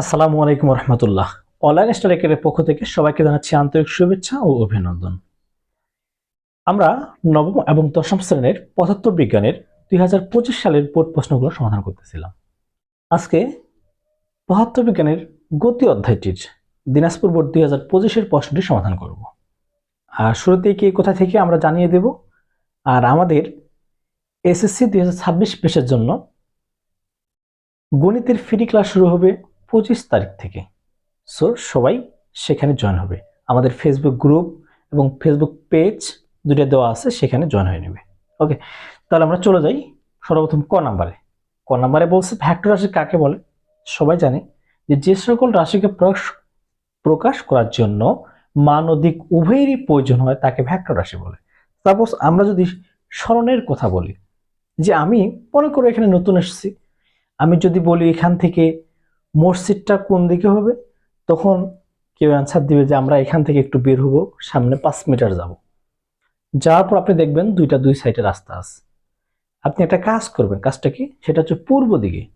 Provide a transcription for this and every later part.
আসসালামু আলাইকুম রহমতুল্লাহ। অনলাইন স্টাডিকের পক্ষ থেকে সবাইকে জানাচ্ছি আন্তরিক শুভেচ্ছা ও অভিনন্দন। আমরা নবম এবং দশম শ্রেণির পদার্থ বিজ্ঞানের দুই হাজার পঁচিশ সালের বোর্ড প্রশ্নগুলো সমাধান করতেছিলাম। আজকে পদার্থ বিজ্ঞানের গতি অধ্যায়টির দিনাজপুর বোর্ড দুই হাজার পঁচিশের প্রশ্নটি সমাধান করব। আর শুরুতেই কি কোথা থেকে আমরা জানিয়ে দেব? আর আমাদের এসএসসি দুই হাজার ছাব্বিশ পেশের জন্য গণিতের ফ্রি ক্লাস শুরু হবে পঁচিশ তারিখ থেকে। সো সবাই সেখানে জয়েন হবে। আমাদের ফেসবুক গ্রুপ এবং ফেসবুক পেজ দুটো দেওয়া আছে, সেখানে জয়েন হয়ে নেবে। ওকে তাহলে আমরা চলে যাই সর্বপ্রথম ক নাম্বারে। ক নাম্বারে বলছে, ভ্যাক্টর রাশি কাকে বলে? সবাই জানে যে যে সকল রাশিকে প্রকাশ প্রকাশ করার জন্য মান উভয়েরই প্রয়োজন হয় তাকে ভ্যাক্টর রাশি বলে। সাপোজ আমরা যদি স্মরণের কথা বলি, যে আমি মনে করো এখানে নতুন এসেছি। আমি যদি বলি এখান থেকে মসজিদটা কোন দিকে হবে? তখন কেউ অ্যান্সার দিবে যে আমরা এখান থেকে একটু বের হব, সামনে পাঁচ মিটার যাব। যাওয়ার পর আপনি দেখবেন দুইটা দুই সাইডে রাস্তা আছে। আপনি একটা কাজ করবেন, কাজটা কি? সেটা হচ্ছে পূর্ব দিকে।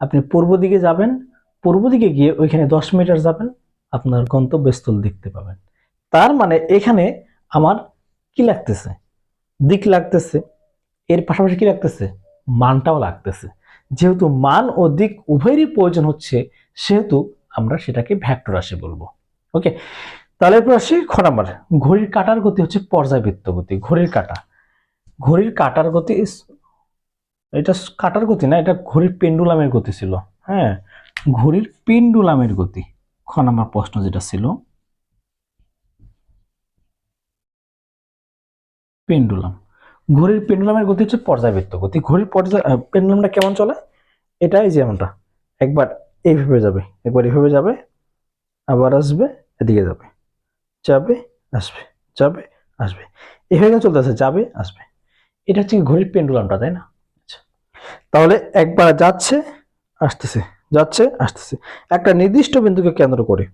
আপনি পূর্ব দিকে যাবেন, পূর্ব দিকে গিয়ে ওইখানে দশ মিটার যাবেন, আপনার গন্তব্যস্থল দেখতে পাবেন। তার মানে এখানে আমার কি লাগতেছে? দিক লাগতেছে, এর পাশাপাশি কি লাগতেছে? মানটাও লাগতেছে। যেহেতু মান ও দিক উভয়েরই প্রয়োজন হচ্ছে, সেহেতু আমরা সেটাকে ভ্যাক্টর রাশি বলব। ওকে? তাহলে এরপর আসি খ নাম্বার। ঘড়ির কাটার গতি হচ্ছে পর্যাবৃত্ত গতি, ঘড়ির কাটা। ঘড়ির কাটার গতি এটা কাটার গতি না, এটা ঘড়ির পেন্ডুলামের গতি ছিল। হ্যাঁ? ঘড়ির পেন্ডুলামের গতি। খ নাম্বার প্রশ্ন যেটা ছিল, পেন্ডুলাম। ঘড়ির পেন্ডুলামের গতি হচ্ছে পর্যাবৃত্ত গতি। ঘড়ির পর্যায় পেন্ডুলামটা কেমন চলে? এটাই যেমনটা একবার এইভাবে যাবে, একবার এইভাবে যাবে, আবার আসবে, এদিকে যাবে। যাবে, আসবে যাবে, আসবে। এভাবে চলতেছে যাবে, আসবে। এটা হচ্ছে ঘড়ির পেন্ডুলামটা তাই না? আচ্ছা। তাহলে একবার যাচ্ছে, আসতেছে যাচ্ছে, আসতেছে। একটা নির্দিষ্ট বিন্দুকে কেন্দ্র করে।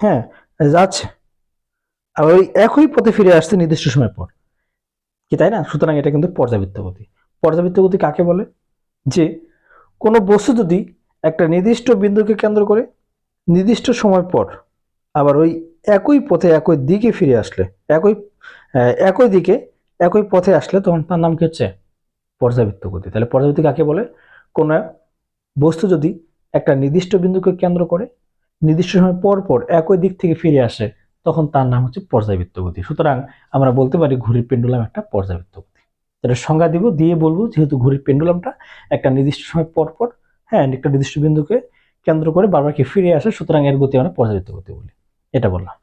হ্যাঁ যাচ্ছে। আর ওই একই পথে ফিরে আসছে নির্দিষ্ট সময় পর। কি তাই না? সুতরাং এটা কিন্তু পর্যাবৃত্ত গতি। পর্যাবৃত্ত গতি কাকে বলে? যে কোনো বস্তু যদি একটা নির্দিষ্ট বিন্দুকে কেন্দ্র করে নির্দিষ্ট সময় পর আবার ওই একই পথে একই দিকে ফিরে আসলে, একই একই দিকে একই পথে আসলে তখন তার নাম কি হচ্ছে? পর্যাবৃত্ত গতি। তাহলে পর্যাবৃত্ত কাকে বলে? কোনো বস্তু যদি একটা নির্দিষ্ট বিন্দুকে কেন্দ্র করে নির্দিষ্ট সময় পর পর একই দিক থেকে ফিরে আসে তখন তার নাম হচ্ছে পর্যাবৃত্ত গতি। সুতরাং আমরা বলতে পারি ঘড়ির পেন্ডুলাম একটা পর্যাবৃত্ত গতি। এটা সংজ্ঞা দিব, দিয়ে বলব যেহেতু ঘড়ির পেন্ডুলামটা একটা নির্দিষ্ট সময় পর পর হ্যাঁ একটা নির্দিষ্ট বিন্দুকে কেন্দ্র করে বারবার কি ফিরে আসে, সুতরাং এর গতি আমরা পর্যাবৃত্ত গতি বলি। এটা বললাম।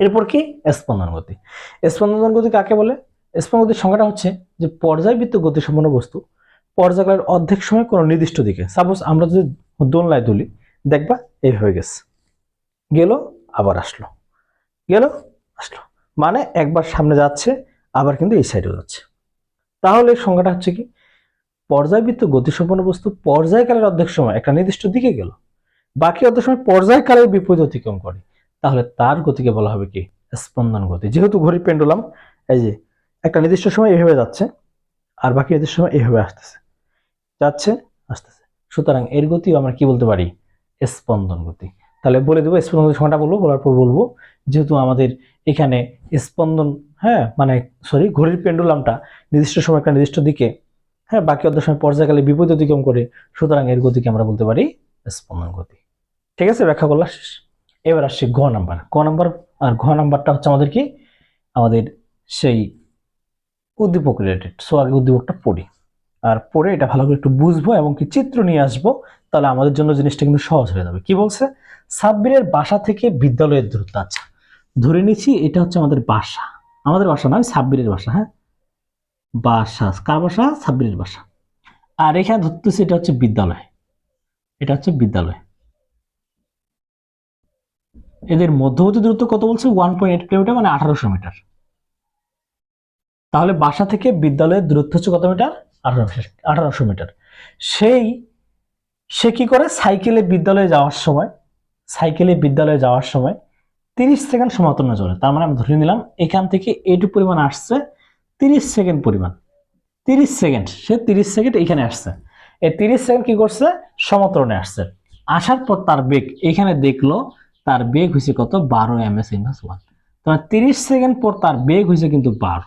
এরপর কি? স্পন্দন গতি। স্পন্দন গতি কাকে বলে? স্পন্দন গতির সংজ্ঞাটা হচ্ছে যে পর্যায়বৃত্ত গতি সম্পন্ন বস্তু পর্যায়কালের অর্ধেক সময় কোনো নির্দিষ্ট দিকে। সাপোজ আমরা যদি দোলনায় তুলি দেখবা এই হয়ে গেছে। গেল, আবার আসলো। গেল, আসলো। মানে একবার সামনে যাচ্ছে, আবার কিন্তু এই সাইডেও যাচ্ছে। তাহলে সংজ্ঞাটা হচ্ছে কি? পর্যায়বৃত্ত গতিসম্পন্ন বস্তু পর্যায়কালের অর্ধেক সময় একটা নির্দিষ্ট দিকে গেল। বাকি অর্ধেক সময় পর্যায়কালের বিপরীত অতিক্রম করে। তাহলে তার গতিকে বলা হবে কি? স্পন্দন গতি। যেহেতু ঘড়ির পেন্ডুলাম এই যে একটা নির্দিষ্ট সময় এইভাবে যাচ্ছে, আর বাকি নির্দিষ্ট সময় এইভাবে আসতেছে। যাচ্ছে, আসতেছে। সুতরাং এর গতিও আমরা কি বলতে পারি? স্পন্দন গতি। তাহলে বলে দেবো, স্পন্দন সংখ্যাটা বলব, বলার পর বলব, যেহেতু আমাদের এখানে স্পন্দন হ্যাঁ মানে সরি ঘড়ির পেন্ডুলামটা নির্দিষ্ট সময় একটা নির্দিষ্ট দিকে হ্যাঁ বাকি অর্ধ সময় পর্যায়কালে বিপরীত অতিক্রম করে, সুতরাং এর গতিকে আমরা বলতে পারি স্পন্দন গতি। ঠিক আছে, ব্যাখ্যা করলাম, শেষ। এবার আসছে ঘ নাম্বার। ক নাম্বার আর ঘ নাম্বারটা হচ্ছে আমাদের কি? আমাদের সেই উদ্দীপক রিলেটেড সো আগে উদ্দীপকটা পড়ি। আর পড়ে এটা ভালো করে একটু বুঝব এবং কি চিত্র নিয়ে আসব, তাহলে আমাদের জন্য জিনিসটা কিন্তু সহজ হয়ে যাবে। কি বলছে? সাব্বিরের বাসা থেকে বিদ্যালয়ের দূরত্ব আচ্ছা। ধরে নিচ্ছি এটা হচ্ছে আমাদের বাসা। আমাদের বাসা নয়, সাব্বিরের বাসা হ্যাঁ? বাসা, কার বাসা? সাব্বিরের বাসা। আর এখানে ধরতেছি এটা হচ্ছে বিদ্যালয়। এটা হচ্ছে বিদ্যালয়। এদের মধ্যবর্তী দূরত্ব কত বলছে? ওয়ান পয়েন্ট এইট কিলোমিটার মানে আঠারোশো মিটার। তাহলে বাসা থেকে বিদ্যালয়ের দূরত্ব হচ্ছে কত মিটার? আঠারোশো আঠারোশো মিটার। সেই, সে কি করে? সাইকেলে বিদ্যালয়ে যাওয়ার সময় সাইকেলে বিদ্যালয়ে যাওয়ার সময় তিরিশ সেকেন্ড সমাতরণে চলে তার মানে আমি ধরে নিলাম, এখান থেকে এইটুকু পরিমাণ আসছে, তিরিশ সেকেন্ড পরিমাণ। তিরিশ সেকেন্ড, সে তিরিশ সেকেন্ড এখানে আসছে। এই তিরিশ সেকেন্ড কি করছে? সমতরণে আসছে। আসার পর তার বেগ এখানে দেখল, তার বেগ হয়েছে কত? বারো এম এস ইনভার্স ওয়ান তোমার তিরিশ সেকেন্ড পর তার বেগ হয়েছে কিন্তু বারো।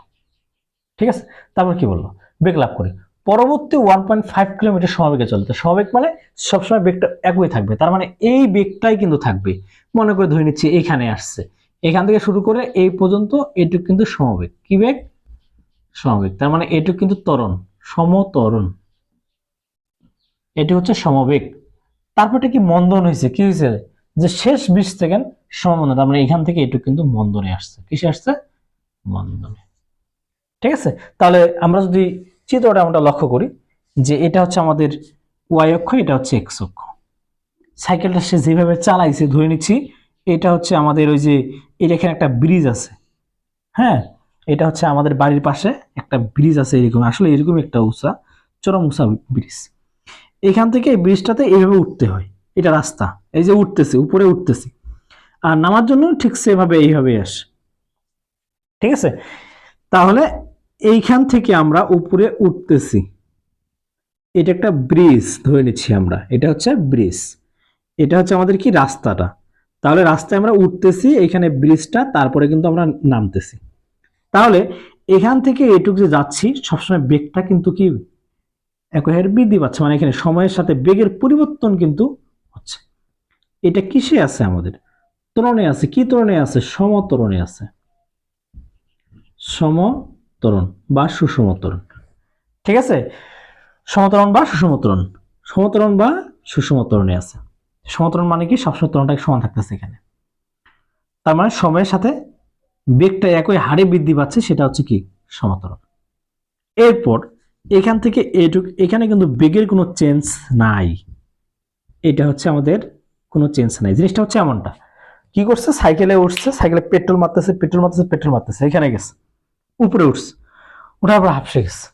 ঠিক আছে? তারপর কি বলল? বেগ লাভ করে। পরবর্তী ওয়ান পয়েন্ট ফাইভ কিলোমিটার সমবেগে চলতে। সমবেগ মানে সবসময় বেগটা একই থাকবে। তার মানে এই বেগটাই কিন্তু থাকবে। মনে করে ধরে নিচ্ছি এখানে আসছে। এখান থেকে শুরু করে এই পর্যন্ত এটুক কিন্তু সমবেগ। কি বেগ? সমবেগ। তার মানে এটুক কিন্তু ত্বরণ। সমতরণ। এটি হচ্ছে সমবেগ। তারপরটা কি মন্দন হয়েছে? কি হয়েছে? যে শেষ বিশ সেকেন্ড সমমন্দন তার মানে এখান থেকে এটুক কিন্তু মন্দনে আসছে। কিসে আসছে? মন্দনে। ঠিক আছে? তাহলে আমরা যদি চিত্রটা আমরা লক্ষ্য করি যে এটা হচ্ছে আমাদের ওয়াই অক্ষ, এটা হচ্ছে এক্স অক্ষ। সাইকেলটা সে যেভাবে চালাইছে, ধরে নিচ্ছি, এটা হচ্ছে আমাদের ওই যে এটা এখানে একটা ব্রিজ আছে। হ্যাঁ? এটা হচ্ছে আমাদের বাড়ির পাশে একটা ব্রিজ আছে এরকম। আসলে এরকম একটা উঁচা, চরম উঁচা ব্রিজ এখান থেকে এই ব্রিজটাতে এইভাবে উঠতে হয়। এটা রাস্তা। এই যে উঠতেছে, উপরে উঠতেছে। আর নামার জন্য ঠিক সেভাবে এইভাবে আসে। ঠিক আছে? তাহলে এইখান থেকে আমরা উপরে উঠতেছি। এটা একটা ব্রিজ ধরে নিচ্ছি আমরা। এটা হচ্ছে ব্রিজ এটা হচ্ছে আমাদের কি রাস্তাটা? তাহলে রাস্তায় আমরা উঠতেছি, এখানে ব্রিজটা তারপরে কিন্তু আমরা নামতেছি। তাহলে এখান থেকে এটুকু যে যাচ্ছি, সবসময় বেগটা কিন্তু কি একহের বৃদ্ধি পাচ্ছে মানে এখানে সময়ের সাথে বেগের পরিবর্তন কিন্তু হচ্ছে। এটা কিসে আছে আমাদের? ত্বরণে আছে। কি ত্বরণে আছে? সমতরণে আছে। সমতরণ বা সুষমতরণ ঠিক আছে? সমতরণ বা সুষমতরণ সমতরণ বা সুষমতরণে আছে। সমতরণ মানে কি? সবসময় তরণটাকে সমান থাকতেছে এখানে। তার মানে সময়ের সাথে বেগটা একই হারে বৃদ্ধি পাচ্ছে, সেটা হচ্ছে কি? সমতরণ। এরপর এখান থেকে এটুক, এখানে কিন্তু বেগের কোনো চেঞ্জ নাই। এটা হচ্ছে আমাদের কোনো চেঞ্জ নাই। জিনিসটা হচ্ছে এমনটা। কি করছে? সাইকেলে উঠছে, সাইকেলে পেট্রোল মারতেছে পেট্রোল মারতেছে পেট্রোল মারতেছে। এখানে গেছে। উপরে উঠছে। ওঠার পর হাফসে গেছে।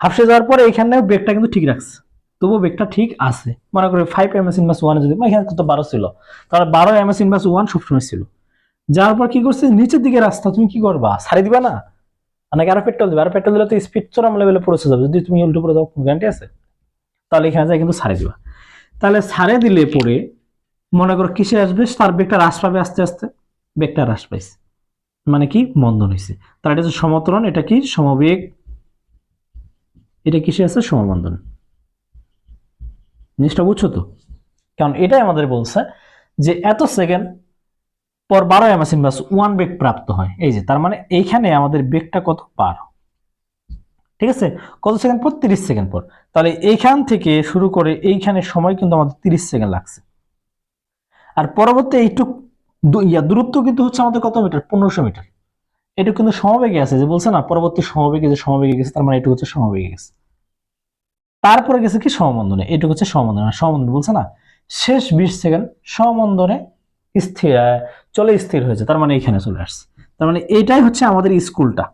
হাফসে যাওয়ার পরে এখানেও বেগটা কিন্তু ঠিক রাখছে। তবুও বেগটা ঠিক আছে। মনে করি five M S inverse one যদি এখানে তো বারো ছিল? তাহলে বারো এম এস ইনভার্স ওয়ান সবসময় ছিল। যাওয়ার পর কি করছে নিচের দিকে রাস্তা, তুমি কি করবা? ছাড়ি দিবা না? নাকি আরও পেট্রোল দিবে? আরও পেট্রোল দিলে তো স্পিড চরম লেভেলে পৌঁছে যাবে। যদি তুমি উল্টো পড়ে যাও গ্যারান্টি আছে? তাহলে এখানে যায় কিন্তু ছাড়ে দিবা। তাহলে ছাড়ে দিলে পরে মনে করো কিসে আসবে? তার বেগটা হ্রাস পাবে আস্তে আস্তে। বেগটা হ্রাস পাইছে। মানে কি? মন্দন হয়েছে তার এটা হচ্ছে সমতরণ, এটা কি? সমবেগ, এটা কিসে আছে? সমমন্দন জিনিসটা বুঝছ তো? কারণ এটাই আমাদের বলছে যে এত সেকেন্ড পর বারো এম বাস ওয়ান বেগ প্রাপ্ত হয়। এই যে, তার মানে এইখানে আমাদের বেগটা কত? পার ঠিক আছে? কত সেকেন্ড পর? তিরিশ সেকেন্ড পর। তাহলে এইখান থেকে শুরু করে এইখানে সময় কিন্তু আমাদের তিরিশ সেকেন্ড লাগছে। আর পরবর্তী এইটুক ইয়া, দূরত্ব কিন্তু হচ্ছে আমাদের কত মিটার? পনেরোশো মিটার। এটা কিন্তু সমবেগে আছে, যে বলছে না, পরবর্তী সমবেগে যে সমবেগে গেছে, তার মানে এটুকু হচ্ছে সমবেগে গেছে। তারপরে গেছে কি সমবন্ধনে, এটুকু হচ্ছে সমবন্ধনে। সমবন্ধন বলছে না, শেষ বিশ সেকেন্ড সমবন্ধনে স্থির চলে স্থির হয়েছে, তার মানে এখানে চলে আসছে। তার মানে এটাই হচ্ছে আমাদের স্কুলটা।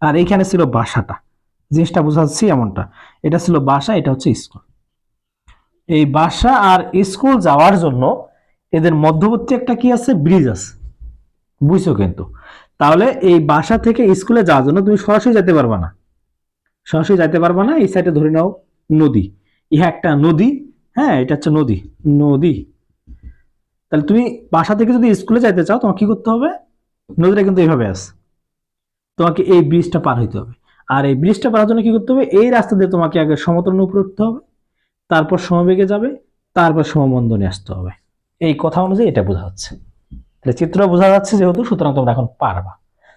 আর এইখানে ছিল বাসাটা। জিনিসটা বোঝাচ্ছি এমনটা। এটা ছিল বাসা, এটা হচ্ছে স্কুল। এই বাসা আর স্কুল যাওয়ার জন্য এদের মধ্যবর্তী একটা কি আছে? ব্রিজ আছে। বুঝছ কিন্তু? তাহলে এই বাসা থেকে স্কুলে যাওয়ার জন্য তুমি সরাসরি যেতে পারবা না। সরাসরি যেতে পারবা না, এই সাইডে ধরে নাও নদী। ইহা একটা নদী হ্যাঁ এটা হচ্ছে নদী। নদী। তাহলে তুমি বাসা থেকে যদি স্কুলে যাইতে চাও, তোমাকে কি করতে হবে? নদীটা কিন্তু এইভাবে আছে। তোমাকে এই ব্রিজটা পার হইতে হবে। আর এই ব্রিজটা পারার জন্য কি করতে হবে? এই রাস্তা দিয়ে তোমাকে আগে সমতলের উপরে উঠতে হবে। তারপর সমবেগে যাবে, তারপর সমবন্ধনে আসতে হবে। এই কথা অনুযায়ী এটা বোঝা যাচ্ছে। তাহলে চিত্র বোঝা যাচ্ছে যেহেতু, সুতরাং তোমরা এখন পারবা।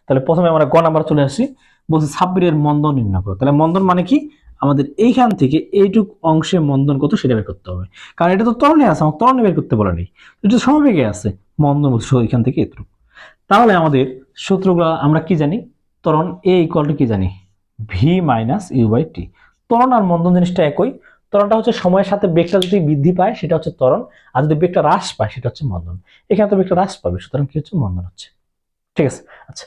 তাহলে প্রথমে আমরা গ নাম্বার চলে আসি। বলছি ছাব্বিরের মন্দন নির্ণয় করো। তাহলে মন্দন মানে কি? আমাদের এইখান থেকে এইটুক অংশে মন্দন কত সেটা বের করতে হবে। কারণ এটা তো তরণে আছে আমার তরণে বের করতে বলে নেই। এটা সমবেগে আছে মন্দন বলছে এখান থেকে এটুক তাহলে আমাদের সূত্রগুলো আমরা কি জানি? তরণ এ ইকুয়াল টু কি জানি? V minus U by T ত্বরণ আর মন্দন জিনিসটা একই। ত্বরণটা হচ্ছে সময়ের সাথে বেগটা যদি বৃদ্ধি পায়, সেটা হচ্ছে ত্বরণ। আর যদি বেগটা হ্রাস পায়, সেটা হচ্ছে মন্দন। এখানে তো বেগটা হ্রাস পাবে, সুতরাং কি হচ্ছে? মন্দন হচ্ছে। ঠিক আছে? আচ্ছা।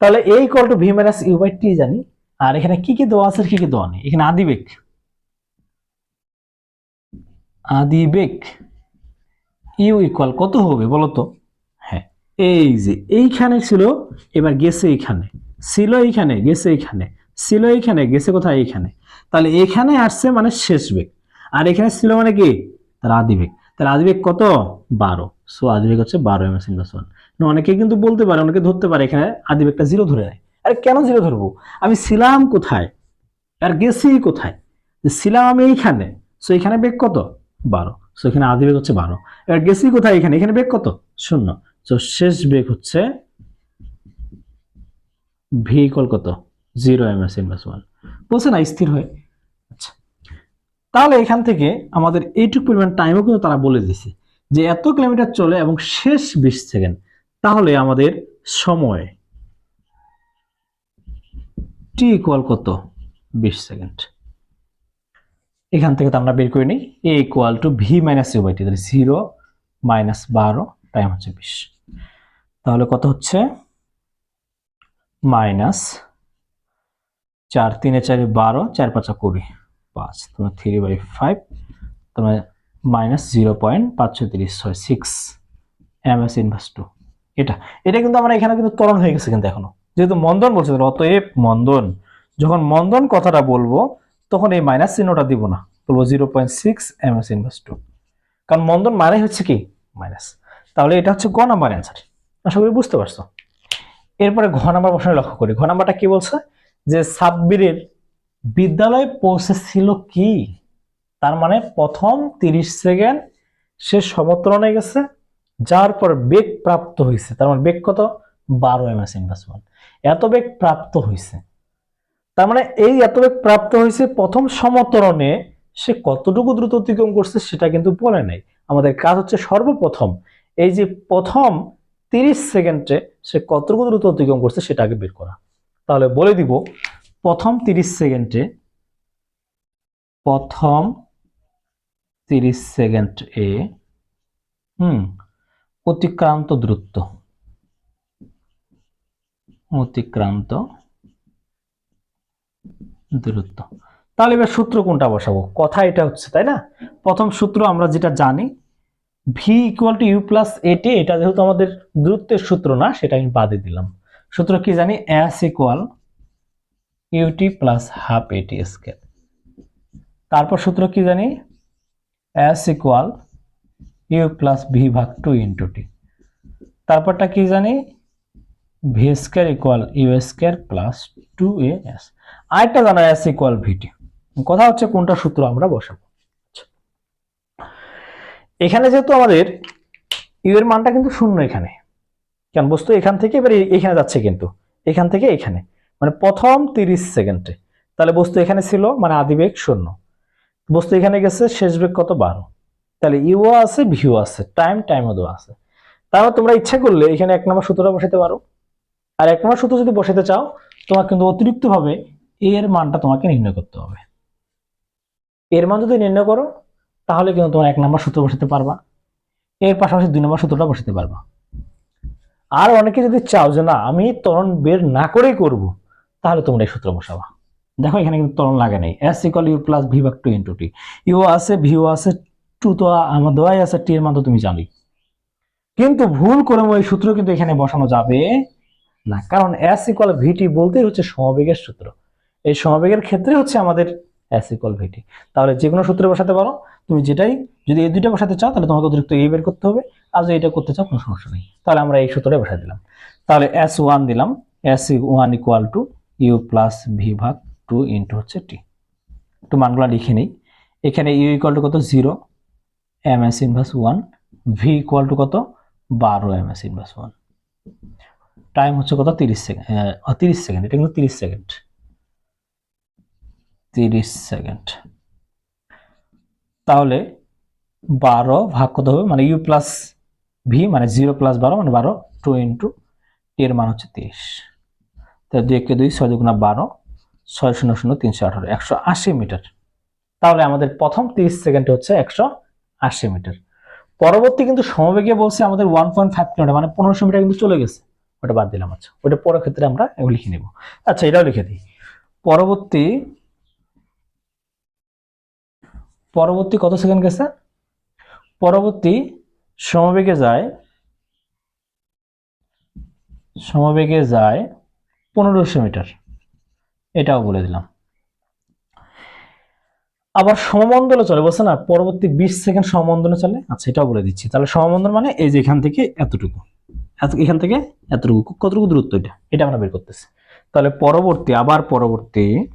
তাহলে A equal to V minus U by T জানি। আর এখানে কি কি দেওয়া আছে কি কি দেওয়া নেই? এখানে আদি বেগ। আদি বেগ ইউ ইকুয়াল কত হবে বলো তো? হ্যাঁ এই যে এইখানে ছিল, এবার গেছে এইখানে ছিল এইখানে, গেছে এইখানে ছিল এইখানে, গেছে কোথায়? এইখানে। তাহলে এখানে আসছে মানে শেষ বেগ। আর এখানে ছিল মানে কি? তাহলে আদিবেগ তাহলে আদিবেগ কত? বারো। সো আদিবেগ হচ্ছে বারো এম এস ইনভার্স ওয়ান। অনেকে কিন্তু বলতে পারে, অনেকে ধরতে পারে এখানে আদিবেগটা জিরো ধরে নেয়। আরে কেন জিরো ধরবো? আমি ছিলাম কোথায়? আর গেছি কোথায়? ছিলাম আমি এইখানে। সো এখানে বেগ কত? বারো। সো এখানে আদি বেগ হচ্ছে বারো। এবার গেছি কোথায়? এখানে। এখানে বেগ কত? শূন্য। সো শেষ বেগ হচ্ছে ভি ইকুয়াল কত? Zero M S inverse one. বলছে না, স্থির হয়ে। আচ্ছা। তাহলে এখান থেকে আমাদের এইটুকু পরিমাণ টাইমও কিন্তু তারা বলে দিছে যে এত কিলোমিটার চলে এবং শেষ বিশ সেকেন্ড তাহলে আমাদের সময় টি ইকুয়াল কত? বিশ সেকেন্ড এখান থেকে তো আমরা বের করে নিই। A equal to V minus U by T তাহলে জিরো মাইনাস বারো টাইম হচ্ছে বিশ। তাহলে কত হচ্ছে? মাইনাস চার, তিনে চারে বারো, চার পাঁচা কুড়ি। পাঁচ, তোমার থ্রি বাই ফাইভ তোমার মাইনাস জিরো পয়েন্ট পাঁচশো তিরিশ ছয় six M S inverse two এটা এটা কিন্তু আমরা এখানে কিন্তু ত্বরণ হয়ে গেছে কিন্তু এখনও। যেহেতু মন্দন বলছে অতএব মন্দন, যখন মন্দন কথাটা বলব, তখন এই মাইনাস চিহ্নটা দিব না, বলব zero point six M S inverse two কারণ মন্দন মানে হচ্ছে কি? মাইনাস তাহলে এটা হচ্ছে গ নাম্বার অ্যান্সার আশা করি বুঝতে পারছ। এরপরে ঘ নাম্বার প্রশ্নে লক্ষ্য করি, ঘ নাম্বারটা কি বলছে? যে সাব্বিরের বিদ্যালয়ে পৌঁছেছিল কি? তার মানে প্রথম তিরিশ সেকেন্ড সে সমতরণে গেছে, যার পর বেগ প্রাপ্ত হয়েছে। তার মানে বেগ কত? বারো এম এস এত বেগ প্রাপ্ত হয়েছে। তার মানে এই এত বেগ প্রাপ্ত হয়েছে প্রথম সমতরণে সে কতটুকু দ্রুত অতিক্রম করছে সেটা কিন্তু বলে নাই। আমাদের কাজ হচ্ছে সর্বপ্রথম এই যে প্রথম তিরিশ সেকেন্ডে সে কতটুকু দ্রুত অতিক্রম করছে সেটা আগে বের করা। তাহলে বলে দিব প্রথম তিরিশ সেকেন্ডে, প্রথম তিরিশ সেকেন্ড এ, হুম, অতিক্রান্ত দূরত্ব। অতিক্রান্ত দূরত্ব। তাহলে এবার সূত্র কোনটা বসাবো? কথা এটা হচ্ছে, তাই না? প্রথম সূত্র আমরা যেটা জানি V equal to U plus AT এটা যেহেতু আমাদের দূরত্বের সূত্র না, সেটা আমি বাদে দিলাম। সূত্র কি জানি? S equal UT plus half AT square তারপর সূত্র কি জানি? S equal U plus V ভাগ টু ইন্টু টি তারপরটা কি জানি? V square equal U square plus two A S আরেকটা জানা এস ইকুয়াল ভিটি কথা হচ্ছে কোনটা সূত্র আমরা বসাবো। এখানে যেহেতু আমাদের ইউ এর মানটা কিন্তু শূন্য এখানে। কেন? বস্তু এখান থেকে, এবার এখানে যাচ্ছে কিন্তু। এখান থেকে এখানে। মানে প্রথম তিরিশ সেকেন্ডে। তাহলে বস্তু এখানে ছিল মানে আদিবেগ শূন্য। বস্তু এখানে গেছে, শেষ বেগ কত? বারো। তাহলে ইউ আছে ভিউ আছে, টাইম টাইমও দেওয়া আছে। তাহলে তোমরা ইচ্ছা করলে এখানে এক নম্বর সূত্রটা বসাতে পারো। আর এক নম্বর সূত্র যদি বসাতে চাও তোমার কিন্তু অতিরিক্ত ভাবে এর মানটা তোমাকে নির্ণয় করতে হবে। এর মান যদি নির্ণয় করো, তাহলে কিন্তু তোমার এক নম্বর সূত্র বসাতে পারবা। এর পাশাপাশি দুই নম্বর সূত্রটা বসাতে পারবা। আর অনেকে যদি চাও যে না, আমি ত্বরণ বের না করেই করব তাহলে তোমরা এই সূত্র বসাবা। দেখো, এখানে কিন্তু ত্বরণ লাগে নেই। S equal U plus V ভাগ টু ইন্টু টি ইউ আছে ভিউ আছে টু তো আমার দেওয়াই আছে টি এর মান তো তুমি জানি কিন্তু ভুল করে ওই সূত্র কিন্তু এখানে বসানো যাবে না। কারণ এস ইকুয়াল ভিটি বলতেই হচ্ছে সমবেগের সূত্র। এই সমবেগের ক্ষেত্রে হচ্ছে আমাদের এস ইকুয়াল ভিটি তাহলে যে কোনো সূত্রে বসাতে পারো। তুমি যেটাই, যদি এই দুইটা বসাতে চাও, তাহলে তোমাকে অতিরিক্ত এই বের করতে হবে। আর যদি এটা করতে চাও, কোনো সমস্যা নেই। তাহলে আমরা এই সূত্রটা বসাই দিলাম। তাহলে এস ওয়ান দিলাম। S one equal to U plus V ভাগ টু ইন্টু হচ্ছে টি একটু মানগুলো লিখে নিই। এখানে ইউ ইকুয়াল টু কত? Zero M S inverse one V equal to কত? বারো M S inverse one time হচ্ছে কত? তিরিশ সেকেন্ড তিরিশ সেকেন্ড এটা কিন্তু তিরিশ সেকেন্ড তিরিশ সেকেন্ড তাহলে বারো ভাগ কত হবে? মানে ইউ প্লাস ভি মানে জিরো প্লাস বারো মানে বারো টু ইন্টু এর মান হচ্ছে তিরিশ। তাহলে দুই একে দুই ছয় দুগুণা বারো, ছয় শূন্য শূন্য তিনশো আঠারো, একশো আশি মিটার। তাহলে আমাদের প্রথম তিরিশ সেকেন্ডে হচ্ছে একশো আশি মিটার। পরবর্তী কিন্তু সমবেগে বলছে আমাদের ওয়ান পয়েন্ট ফাইভ কিলোমিটার মানে পনেরোশো মিটার কিন্তু চলে গেছে। ওটা বাদ দিলাম আচ্ছা। ওটা পরের ক্ষেত্রে আমরা এগুলো লিখে নেব। আচ্ছা এটাও লিখে দিই। পরবর্তী পরবর্তী কত সেকেন্ড গেছে? পরবর্তী সমবেগে যায় সমবেগে যায় পনেরোশো মিটার। এটাও বলে দিলাম। আবার সমমণ্ডলে চলে, বলছে না, পরবর্তী বিশ সেকেন্ড সমমণ্ডলে চলে? আচ্ছা এটাও বলে দিচ্ছি। তাহলে সমমণ্ডল মানে এই যে এখান থেকে এতটুকু। এত- এখান থেকে এতটুকু। কতটুকু দূরত্ব এটা? এটা আমরা বের করতেছি। তাহলে পরবর্তী, আবার পরবর্তী।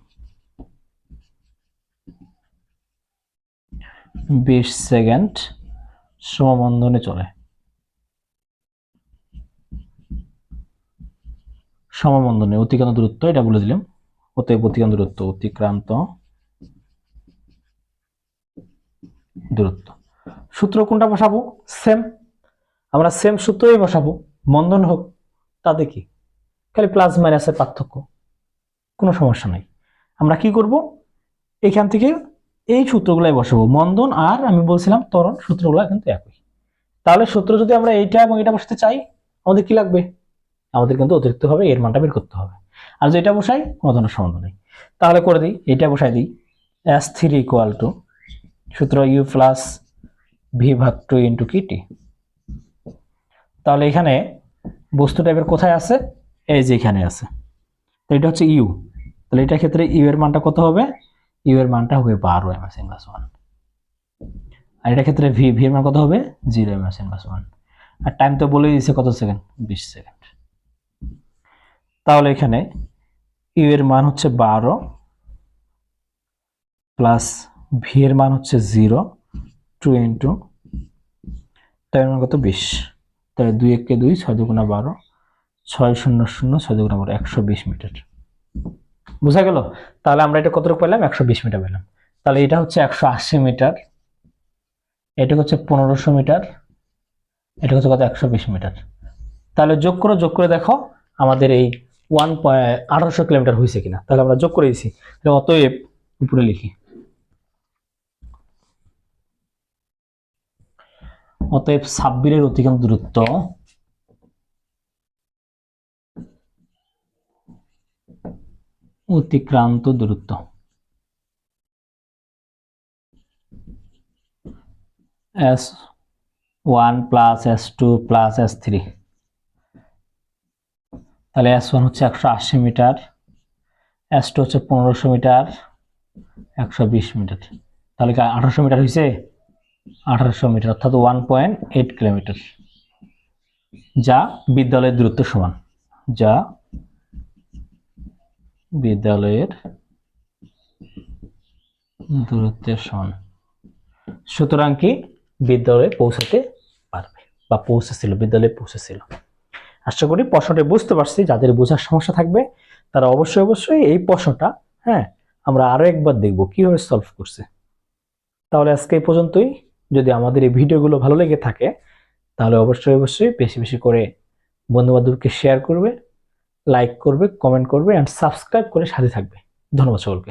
বিশ সেকেন্ড সমবন্ধনে চলে। সমবন্ধনে, অতিক্রান্ত দূরত্ব, এটা বলে দিলাম। অতএব অতিক্রান্ত দূরত্ব অতিক্রান্ত দূরত্ব। সূত্র কোনটা বসাবো? সেম আমরা সেম সূত্রই বসাবো। মন্দন হোক, তাতে কি? খালি প্লাস মাইনাসের পার্থক্য। কোনো সমস্যা নাই। আমরা কি করব? এখান থেকে এই সূত্রগুলাই বসাবো। মন্দন আর, আমি বলছিলাম ত্বরণ, সূত্রগুলো কিন্তু একই। তাহলে সূত্র যদি আমরা এইটা এবং এটা বসাতে চাই, আমাদের কি লাগবে? আমাদের কিন্তু অতিরিক্ত হবে এর মানটা বের করতে হবে। আর যেটা বসাই কোনো সম্বন্ধ নেই। তাহলে করে দিই, এটা বসাই দিই এস থ্রি ইকুয়াল টু সূত্র ইউ প্লাস ভি ভাগ টু ইন্টু কি টি তাহলে এখানে বস্তু টাইপের কোথায় আছে? এই যে এখানে আছে। তো এটা হচ্ছে ইউ তাহলে এটার ক্ষেত্রে ইউ এর মানটা কত হবে? ইউ এর মানটা হবে বারো এম এস ইনভার্স ওয়ান আর এটার ক্ষেত্রে ভি ভি এর মান কত হবে? Zero M S inverse one আর টাইম তো বলেই দিয়েছে কত সেকেন্ড বিশ সেকেন্ড তাহলে এখানে ইউ এর মান হচ্ছে বারো প্লাস ভি এর মান হচ্ছে জিরো টু ইন্টু টাইম মান কত? বিশ। তাহলে দুই একে দুই, ছয় দুগুণা বারো, ছয় শূন্য শূন্য, ছয় দুগুণা বারো, একশো বিশ মিটার। বোঝা গেল? তাহলে আমরা এটা কতটুকু পেলাম? একশো বিশ মিটার পেলাম। তাহলে এটা হচ্ছে একশো আশি মিটার। এটা হচ্ছে পনেরোশো মিটার। এটা হচ্ছে কত? একশো বিশ মিটার। তাহলে যোগ করে যোগ করে দেখো আমাদের এই ওয়ান আঠারোশো কিলোমিটার হয়েছে কিনা? তাহলে আমরা যোগ করে দিছি। অতএব উপরে লিখি। অতএব সাব্বিরের অতিক্রান্ত দূরত্ব অতিক্রান্ত দূরত্ব। S one plus S two plus S three তাহলে এস ওয়ান হচ্ছে একশো আশি মিটার এস টু হচ্ছে পনেরোশো মিটার, একশো বিশ মিটার। তাহলে কি আঠারোশো মিটার হয়েছে আঠারোশো মিটার, অর্থাৎ ওয়ান পয়েন্ট এইট কিলোমিটার যা বিদ্যালয়ের দূরত্ব সমান। যা বিদ্যালয়ের দূরত্বের সমান। সুতরাং কি? বিদ্যালয়ে পৌঁছাতে পারবে বা পৌঁছেছিল, বিদ্যালয়ে পৌঁছেছিল। আশা করি প্রশ্নটা বুঝতে পারছি, যাদের বোঝার সমস্যা থাকবে, তারা অবশ্যই অবশ্যই এই প্রশ্নটা হ্যাঁ আমরা আরও একবার দেখব কীভাবে সলভ করছে। তাহলে আজকে এই পর্যন্তই। যদি আমাদের এই ভিডিওগুলো ভালো লেগে থাকে, তাহলে অবশ্যই অবশ্যই বেশি বেশি করে বন্ধু বান্ধবকে শেয়ার করবে লাইক করবে কমেন্ট করবে অ্যান্ড সাবস্ক্রাইব করে সাথে থাকবে। ধন্যবাদ সকলকে।